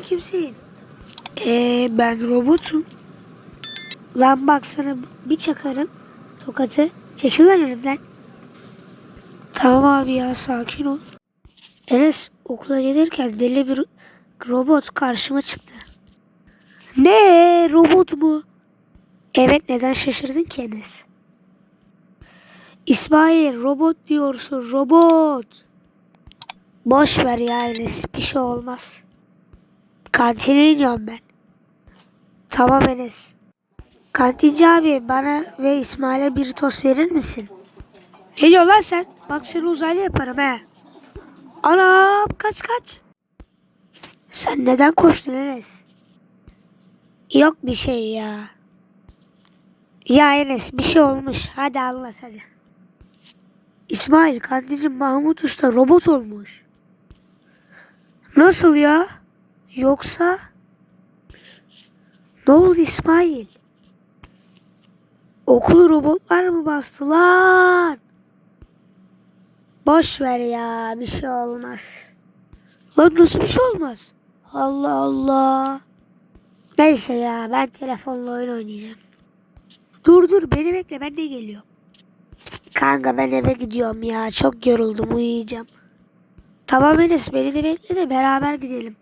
kimsin? Ee, ben robotum. Lan bak sana bir çakarım tokatı. Çekil lan önümden. Tamam abi ya sakin ol. Enes okula gelirken deli bir robot karşıma çıktı. Ne robot mu? Evet neden şaşırdın ki Enes? İsmail robot diyorsun robot. Boş ver ya Enes bir şey olmaz. Kantine iniyorum ben. Tamam Enes. Kantinci abi bana ve İsmail'e bir tost verir misin? Ne diyor lan sen? Bak seni uzaylı yaparım he. Anam kaç kaç. Sen neden koştun Enes? Yok bir şey ya. Ya Enes bir şey olmuş. Hadi anlat hadi. İsmail kantinci Mahmut Usta robot olmuş. Nasıl ya? Yoksa... Ne oldu İsmail? Okulu robotlar mı bastı lan? Boş ver ya bir şey olmaz. Lan nasıl bir şey olmaz? Allah Allah. Neyse ya ben telefonla oyun oynayacağım. Dur dur beni bekle ben de geliyorum. Kanka ben eve gidiyorum ya çok yoruldum uyuyacağım. Tamam Enes beni de bekle de beraber gidelim.